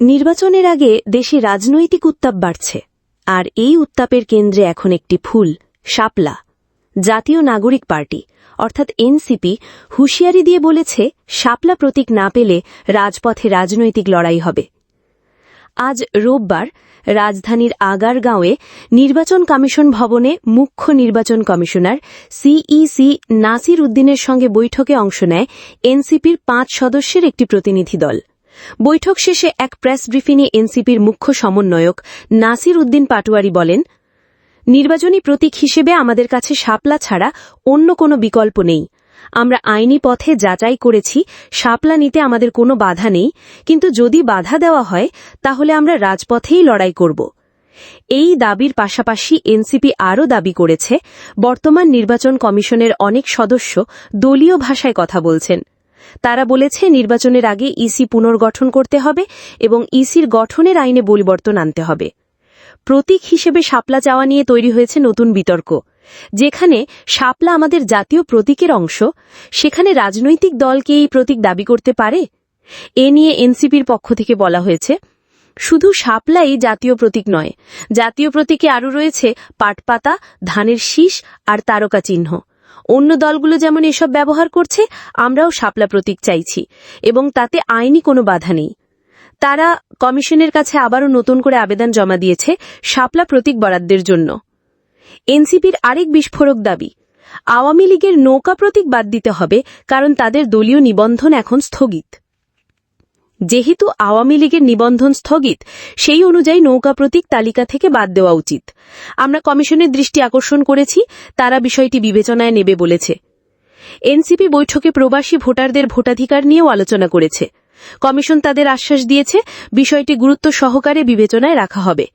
নির্বাচনের আগে দেশে রাজনৈতিক উত্তাপ বাড়ছে, আর এই উত্তাপের কেন্দ্রে এখন একটি ফুল, শাপলা। জাতীয় নাগরিক পার্টি, অর্থাৎ এনসিপি, হুঁশিয়ারি দিয়ে বলেছে শাপলা প্রতীক না পেলে রাজপথে রাজনৈতিক লড়াই হবে। আজ রোববার রাজধানীর আগারগাঁওয়ে নির্বাচন কমিশন ভবনে মুখ্য নির্বাচন কমিশনার সিইসি নাসির উদ্দিনের সঙ্গে বৈঠকে অংশ নেয় এনসিপির পাঁচ সদস্যের একটি প্রতিনিধি দল। বৈঠক শেষে এক প্রেস ব্রিফিংয়ে এনসিপির মুখ্য সমন্বয়ক নাসির উদ্দিন পাটোয়ারি বলেন, নির্বাচনী প্রতীক হিসেবে আমাদের কাছে শাপলা ছাড়া অন্য কোনো বিকল্প নেই। আমরা আইনি পথে যাচাই করেছি, শাপলা নিতে আমাদের কোনো বাধা নেই, কিন্তু যদি বাধা দেওয়া হয়, তাহলে আমরা রাজপথেই লড়াই করব। এই দাবির পাশাপাশি এনসিপি আরও দাবি করেছে, বর্তমান নির্বাচন কমিশনের অনেক সদস্য দলীয় ভাষায় কথা বলছেন। তারা বলেছে নির্বাচনের আগে ইসি পুনর্গঠন করতে হবে এবং ইসির গঠনের আইনে পরিবর্তন আনতে হবে। প্রতীক হিসেবে শাপলা চাওয়া নিয়ে তৈরি হয়েছে নতুন বিতর্ক। যেখানে শাপলা আমাদের জাতীয় প্রতীকের অংশ, সেখানে রাজনৈতিক দলকে এই প্রতীক দাবি করতে পারে? এ নিয়ে এনসিপির পক্ষ থেকে বলা হয়েছে, শুধু শাপলাই জাতীয় প্রতীক নয়, জাতীয় প্রতীকে আরও রয়েছে পাটপাতা, ধানের শীষ আর তারকা চিহ্ন। অন্য দলগুলো যেমন এসব ব্যবহার করছে, আমরাও শাপলা প্রতীক চাইছি, এবং তাতে আইনি কোনো বাধা নেই। তারা কমিশনের কাছে আবারও নতুন করে আবেদন জমা দিয়েছে শাপলা প্রতীক বরাদ্দের জন্য। এনসিপির আরেক বিস্ফোরক দাবি, আওয়ামী লীগের নৌকা প্রতীক বাদ দিতে হবে কারণ তাদের দলীয় নিবন্ধন এখন স্থগিত। যেহেতু আওয়ামী লীগের নিবন্ধন স্থগিত, সেই অনুযায়ী নৌকা প্রতীক তালিকা থেকে বাদ দেওয়া উচিত। আমরা কমিশনের দৃষ্টি আকর্ষণ করেছি, তারা বিষয়টি বিবেচনায় নেবে বলেছে। এনসিপি বৈঠকে প্রবাসী ভোটারদের ভোটাধিকার নিয়েও আলোচনা করেছে। কমিশন তাদের আশ্বাস দিয়েছে, বিষয়টি গুরুত্ব সহকারে বিবেচনায় রাখা হবে।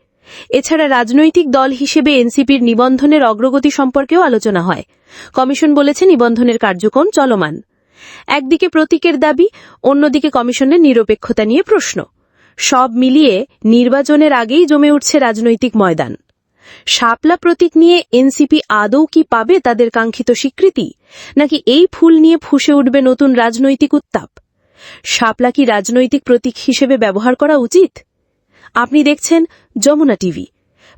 এছাড়া রাজনৈতিক দল হিসেবে এনসিপির নিবন্ধনের অগ্রগতি সম্পর্কেও আলোচনা হয়। কমিশন বলেছে, নিবন্ধনের কার্যক্রম চলমান। একদিকে প্রতীকের দাবি, অন্যদিকে কমিশনের নিরপেক্ষতা নিয়ে প্রশ্ন। সব মিলিয়ে নির্বাচনের আগেই জমে উঠছে রাজনৈতিক ময়দান। শাপলা প্রতীক নিয়ে এনসিপি আদৌ কি পাবে তাদের কাঙ্ক্ষিত স্বীকৃতি, নাকি এই ফুল নিয়ে ফুসে উঠবে নতুন রাজনৈতিক উত্তাপ? শাপলা কি রাজনৈতিক প্রতীক হিসেবে ব্যবহার করা উচিত? আপনি দেখছেন যমুনা টিভি।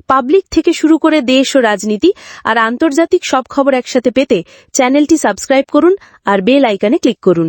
পাবলিক থেকে শুরু করে দেশ ও রাজনীতি আর আন্তর্জাতিক সব খবর একসাথে পেতে চ্যানেলটি সাবস্ক্রাইব করুন আর বেল আইকনে ক্লিক করুন।